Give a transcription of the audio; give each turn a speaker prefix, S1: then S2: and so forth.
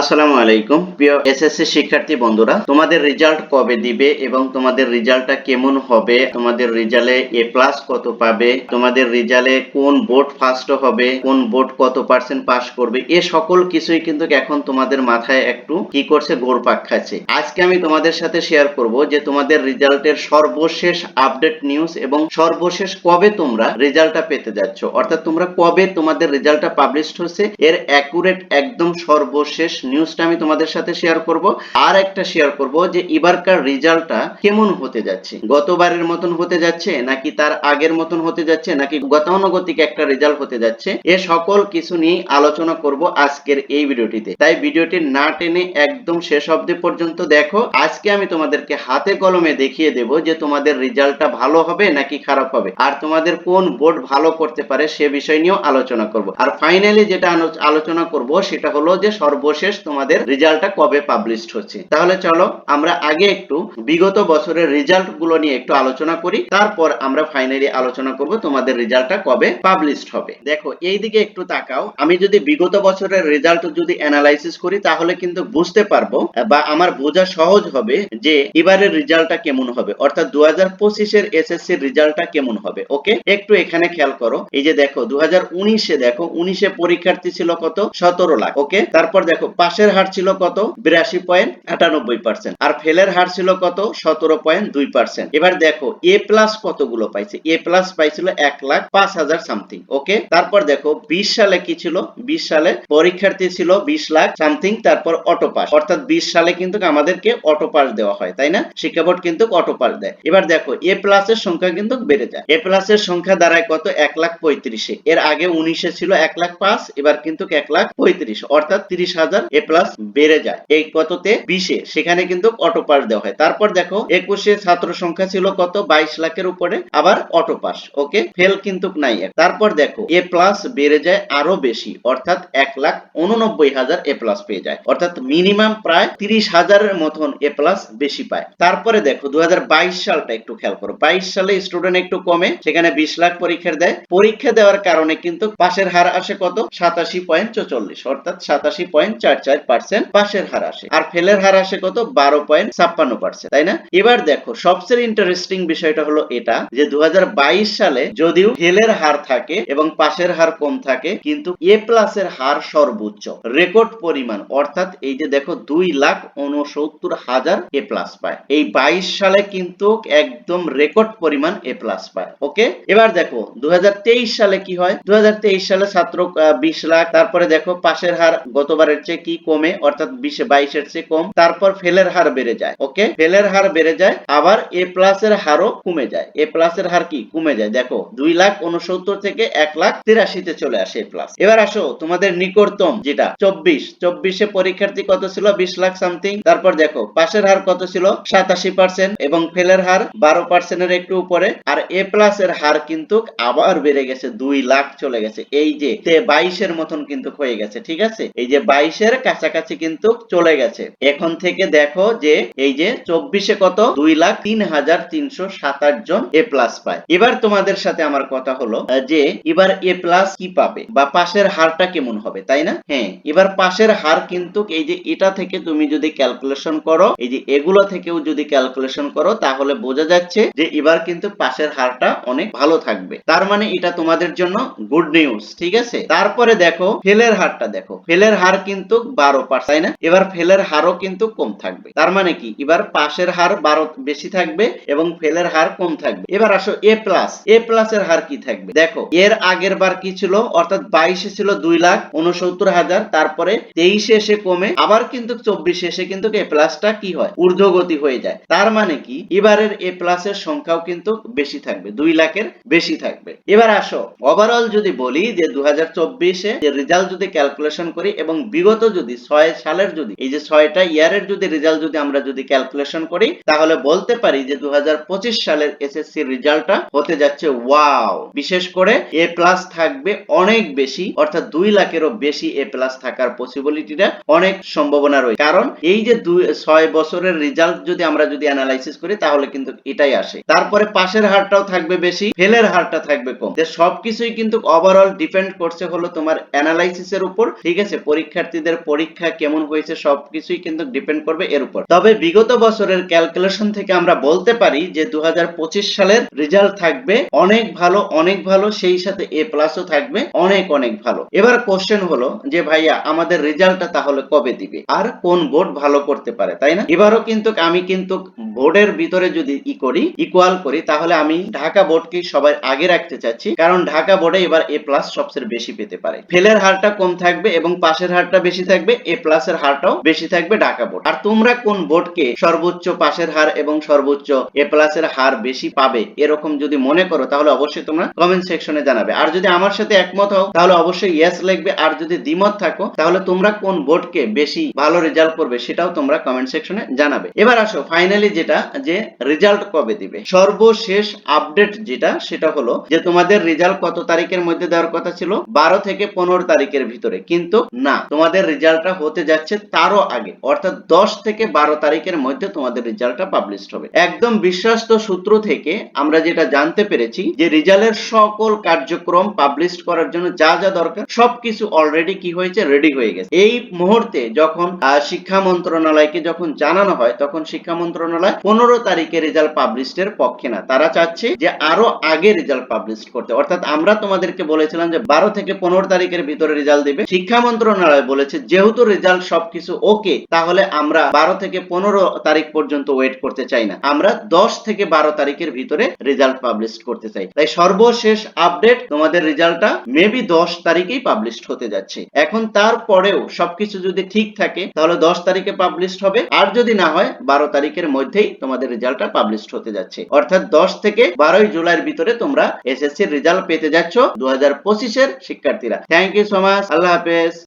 S1: আসসালামু আলাইকুম। প্রিয় এসএসসি শিক্ষার্থী বন্ধুরা, তোমাদের রেজাল্ট কবে দিবে এবং তোমাদের রেজাল্টটা কেমন হবে? তোমাদের রেজাল্টে এ প্লাস কত পাবে? তোমাদের রেজাল্টে কোন বোর্ড ফার্স্ট হবে? কোন বোর্ড কত পার্সেন্ট পাস করবে? এ সকল কিছুই কিন্তু এখন তোমাদের মাথায় একটু কি করছে? গোড়পাক খাচ্ছে। আজকে আমি তোমাদের সাথে শেয়ার করব যে তোমাদের রেজাল্টের সর্বশেষ আপডেট নিউজ এবং সর্বশেষ কবে তোমরা রেজাল্টটা পেতে যাচ্ছ। অর্থাৎ তোমরা কবে তোমাদের রেজাল্টটা পাবলিশড হচ্ছে? এর অ্যাকুরেট একদম সর্বশেষ নিউজটা আমি তোমাদের সাথে শেয়ার করব। আর একটা শেয়ার করব যে এবারকার রেজাল্টটা কেমন হতে যাচ্ছে? গতবারের মতন হতে যাচ্ছে নাকি তার আগের মতন হতে যাচ্ছে নাকি গতানুগতিক একটা রেজাল্ট হতে যাচ্ছে? এ সকল কিছু নিয়ে আলোচনা করব আজকের এই ভিডিওটিতে। তাই ভিডিওটি না টেনে একদম শেষ অব্দি পর্যন্ত দেখো। আজকে আমি তোমাদেরকে হাতে কলমে দেখিয়ে দেব যে তোমাদের রেজাল্টটা ভালো হবে নাকি খারাপ হবে। আর তোমাদের কোন বোর্ড ভালো করতে পারে সে বিষয় নিয়েও আলোচনা করব। আর ফাইনালি যেটা আলোচনা করব সেটা হলো যে সর্বশেষ তোমাদের রেজাল্টটা কবে পাবলিশড হচ্ছে। তাহলে চলো আমরা আগে একটু বিগত বছরের রেজাল্টগুলো নিয়ে একটু আলোচনা করি, তারপর আমরা ফাইনালি আলোচনা করব তোমাদের রেজাল্টটা কবে পাবলিশড হবে। দেখো এই দিকে একটু তাকাও। আমি যদি বিগত বছরের রেজাল্ট যদি অ্যানালাইসিস করি, তাহলে কিন্তু বুঝতে পারব, বা আমার বোঝা সহজ হবে যে এবারের রেজাল্টটা কেমন হবে। অর্থাৎ দু হাজার পঁচিশের এসএসসি রেজাল্টটা কেমন হবে। ওকে? একটু এখানে খেয়াল করো। এই যে দেখো দু হাজার উনিশে দেখো, উনিশে পরীক্ষার্থী ছিল কত? সতেরো লাখ। ওকে? তারপর দেখো পাশের হার ছিল কত? বিরাশি পয়েন্ট আটানব্বই পার্সেন্ট। আর ফেলের হার ছিল কত? সতেরো পয়েন্ট দুই পার্সেন্ট। এবার দেখো, এ প্লাস কতগুলো পাইছে? এ প্লাস পাইছিল এক লাখ পাঁচ হাজার সামথিং, ওকে? তারপর দেখো, বিশ সালে কি ছিল? বিশ সালে পরীক্ষার্থী ছিল বিশ লাখ সামথিং, তারপর অটো পাস। অর্থাৎ বিশ সালে কিন্তু আমাদেরকে অটো পাস দেওয়া হয়, তাই না? শিক্ষা বোর্ড কিন্তু অটো পাস দেয়। এবার দেখো, এ প্লাস এর সংখ্যা কিন্তু বেড়ে যায়। এ প্লাস এর সংখ্যা দাঁড়ায় কত? এক লাখ পঁয়ত্রিশে। এর আগে উনিশে ছিল এক লাখ পাঁচ, এবার কিন্তু এক লাখ পঁয়ত্রিশ, অর্থাৎ তিরিশ হাজার এ প্লাস বেড়ে যায়। এই কততে? বিশে। সেখানে কিন্তু অটো পাস দেওয়া হয়। তারপর দেখো, একুশে ছাত্র সংখ্যা ছিল কত? বাইশ লাখের উপরে। আবার অটো পাস ওকে? ফেল কিন্তু নাই তারপর দেখো এ প্লাস বেড়ে যায় আরও বেশি। অর্থাৎ এক লাখ উননব্বই হাজার এ প্লাস পেয়ে যায়। অর্থাৎ মিনিমাম প্রায় তিরিশ হাজারের মতন এ প্লাস বেশি পায়। তারপরে দেখো দু হাজার বাইশ সালটা একটু খেয়াল করো। বাইশ সালে স্টুডেন্ট একটু কমে, সেখানে বিশ লাখ পরীক্ষার দেয়। পরীক্ষা দেওয়ার কারণে কিন্তু পাশের হার আসে কত? সাতাশি পয়েন্ট চৌচল্লিশ। অর্থাৎ সাতাশি পয়েন্ট চার। চার পার্সেন্ট পাশের হার আসে। আর ফেলের হার আসে কত? বারো পয়েন্ট ছাপ্পান্ন পার্সেন্ট তাই না? এবার দেখো, সবচেয়ে ইন্টারেস্টিং বিষয়টা হলো এটা যে দু সালে যদিও ফেলের হার থাকে এবং পাশের হার কম থাকে, কিন্তু এ প্লাসের হার সর্বোচ্চ রেকর্ড পরিমাণ, অর্থাৎ এই যে দেখো দুই লাখ উনসত্তর হাজার এ প্লাস পায়। এই বাইশ সালে কিন্তু একদম রেকর্ড পরিমাণ এ প্লাস পায় ওকে এবার দেখো দু হাজার তেইশ সালে কি হয়? দু হাজার তেইশ সালে ছাত্র বিশ লাখ, তারপরে দেখো পাশের হার গতবারের চেয়ে কি কমে? অর্থাৎ বিশে, বাইশের চেয়ে কম। তারপর ফেলের হার বেড়ে যায়, ওকে? ফেলের হার বেড়ে যায়, আবার এ প্লাস এর হারও কমে যায়। এ প্লাস এর হার কি? কমে যায়। দেখো, দুই লাখ উনসত্তর থেকে এক লাখ তিরাশিতে চলে আসে প্লাস। এবার আসো, তোমাদের নিকটতম যেটা, চব্বিশ। চব্বিশে পরীক্ষার্থী কত ছিল? বিশ লাখ সামথিং। তারপর দেখো, পাশের হার কত ছিল? সাতাশি পার্সেন্ট। এবং ফেলের হার বারো পার্সেন্টের একটু উপরে। আর এ প্লাস এর হার কিন্তু আবার বেড়ে গেছে, দুই লাখ চলে গেছে। এই যে বাইশের মতন কিন্তু হয়ে গেছে, ঠিক আছে? এই যে বাইশের কাছাকাছি কিন্তু চলে গেছে। এখন থেকে দেখো যে এই যে চব্বিশে কত? দুই লাখ তিন হাজার তিনশো সাতাশ জন এ প্লাস পায়। এবার তোমাদের সাথে আমার কথা হলো যে এবার এ প্লাস কি পাবে? বা পাশের হারটা কেমন হবে, তাই না? হ্যাঁ এবার পাশের হার কিন্তু এই যে এটা থেকে তুমি যদি ক্যালকুলেশন করো, এই যে এগুলো থেকেও যদি ক্যালকুলেশন করো, তাহলে বোঝা যাচ্ছে যে এবার কিন্তু পাশের হারটা অনেক ভালো থাকবে। তার মানে এটা তোমাদের জন্য গুড নিউজ ঠিক আছে? তারপরে দেখো, ফেলের হারটা দেখো। ফেলের হার কিন্তু বারো পার্সেন্ট তাই না? এবার ফেলের হারও কিন্তু কম থাকবে। তার মানে কি? এবার পাশের হার বারো বেশি থাকবে এবং ফেলের হার কম থাকবে। এবার আসো এ প্লাস। এ প্লাস এর হার কি থাকবে? দেখো, এর আগের বার কি ছিল? অর্থাৎ বাইশে ছিল দুই লাখ উনসত্তর হাজার, তারপরে তেইশে এসে কমে, আবার কিন্তু চব্বিশে এসে কিন্তু এ প্লাসটা কি হয়? ঊর্ধ্বগতি হয়ে যায়। তার মানে কি? এবারের এ প্লাস এর সংখ্যাও কিন্তু বেশি থাকবে, দুই লাখের বেশি থাকবে। এবার আসো ওভারঅল যদি বলি যে দু হাজার চব্বিশে রেজাল্ট যদি ক্যালকুলেশন করি এবং বিগত যদি, ছয় সালের যদি, এই যে ছয়টা ইয়ারের যদি রেজাল্ট যদি আমরা যদি ক্যালকুলেশন করি, তাহলে বলতে পারি যে দু সালের এসএসসি রেজাল্টটা হতে যাচ্ছে ওয়াও বিশেষ করে এ প্লাস থাকবে অনেক বেশি, অর্থাৎ দুই লাখেরও বেশি এ প্লাস থাকার পসিবিলিটিটা অনেক সম্ভাবনা রয়েছে। কারণ এই যে দুই, ছয় বছরের রেজাল্ট যদি আমরা যদি অ্যানালাইসিস করি, তাহলে কিন্তু এটাই আসে। তারপরে পাশের হারটাও থাকবে বেশি ফেলের হারটা থাকবে কম। যে সবকিছুই কিন্তু ওভারঅল ডিপেন্ড করছে হলো তোমার অ্যানালাইসিসের উপর, ঠিক আছে? পরীক্ষার্থীদের পরীক্ষা কেমন হয়েছে সবকিছুই কিন্তু ডিপেন্ড করবে এর উপর। তবে বিগত বছরের ক্যালকুলেশন থেকে আমরা বলতে পারি যে দু হাজার পঁচিশ সালের রেজাল্ট থাকবে অনেক ভালো অনেক ভালো, সেই সাথে এ প্লাসও থাকবে, অনেক অনেক ভালো। এবার কোশ্চেন হলো যে ভাইয়া, আমাদের রেজাল্টটা তাহলে কবে দিবে? আর কোন বোর্ড ভালো করতে পারে, তাই না? এবারও কিন্তু আমি কিন্তু বোর্ডের ভিতরে যদি ই করি ইকুয়াল করি, তাহলে আমি ঢাকা বোর্ডকে সবাই আগে রাখতে চাচ্ছি, কারণ ঢাকা বোর্ডে এবার এ প্লাস সবচেয়ে বেশি পেতে পারে। ফেলের হারটা কম থাকবে এবং পাশের হারটা বেশি থাকবে এ প্লাসের হারটাও বেশি থাকবে ঢাকা বোর্ড। আর তোমরা কোন বোর্ডকে সর্বোচ্চ পাশের হার এবং সর্বোচ্চ এ প্লাসের হার বেশি পাবে এরকম যদি মনে করো, তাহলে অবশ্যই তোমরা কমেন্ট সেকশনে জানাবে। আর যদি আমার সাথে একমত হও, তাহলে অবশ্যই ইয়েস লিখবে। আর যদি দ্বিমত থাকো, তাহলে তোমরা কোন বোর্ডকে বেশি ভালো রেজাল্ট করবে সেটাও তোমরা কমেন্ট সেকশনে জানাবে। এবার আসো ফাইনালি যেটা, যে রেজাল্ট কবে দিবে? সর্বশেষ আপডেট যেটা, সেটা হলো যে তোমাদের রেজাল্ট কত তারিখের মধ্যে দেওয়ার কথা ছিল? বারো থেকে পনেরো তারিখের ভিতরে। কিন্তু না, তোমাদের রেজাল্টটা হতে যাচ্ছে তারও আগে। অর্থাৎ দশ থেকে বারো তারিখের মধ্যে তোমাদের রেজাল্টটা পাবলিশ হবে। একদম বিশ্বস্ত সূত্র থেকে আমরা যেটা জানতে পেরেছি, যে রেজাল্টের সকল কার্যক্রম পাবলিশ করার জন্য যা যা দরকার, সবকিছু অলরেডি কি হয়েছে রেডি হয়ে গেছে। এই মুহূর্তে যখন শিক্ষা মন্ত্রণালয়কে যখন জানানো হয়, তখন শিক্ষা মন্ত্রণালয় পনেরো তারিখে রেজাল্ট পাবলিশের পক্ষে না। তারা চাচ্ছে যে আরও আগে রেজাল্ট পাবলিশ করতে। অর্থাৎ আমরা তোমাদেরকে বলেছিলাম যে বারো থেকে পনেরো তারিখের ভিতরে রেজাল্ট দিবে। শিক্ষা মন্ত্রণালয় বলেছে যেহেতু রেজাল্ট সবকিছু ওকে তাহলে আমরা বারো থেকে পনেরো তারিখ পর্যন্ত ওয়েট করতে চাই না। আমরা দশ থেকে বারো তারিখের ভিতরে রেজাল্ট পাবলিশ করতে চাই। তাই সর্বশেষ আপডেট তোমাদের রেজাল্টটা মেবি দশ তারিখেই পাবলিশ হতে যাচ্ছে। এখন তারপরেও সবকিছু যদি ঠিক থাকে, তাহলে দশ তারিখে পাবলিশ হবে। আর যদি না হয়, বারো তারিখের মধ্যেই তোমাদের রেজাল্টটা পাবলিশ হতে যাচ্ছে। অর্থাৎ দশ থেকে বারোই জুলাইয়ের ভিতরে তোমরা এসএসসির রেজাল্ট পেতে যাচ্ছ। দু হাজার পঁচিশের শিক্ষার্থীরা। থ্যাংক ইউ সো মাচ আল্লাহ হাফেজ।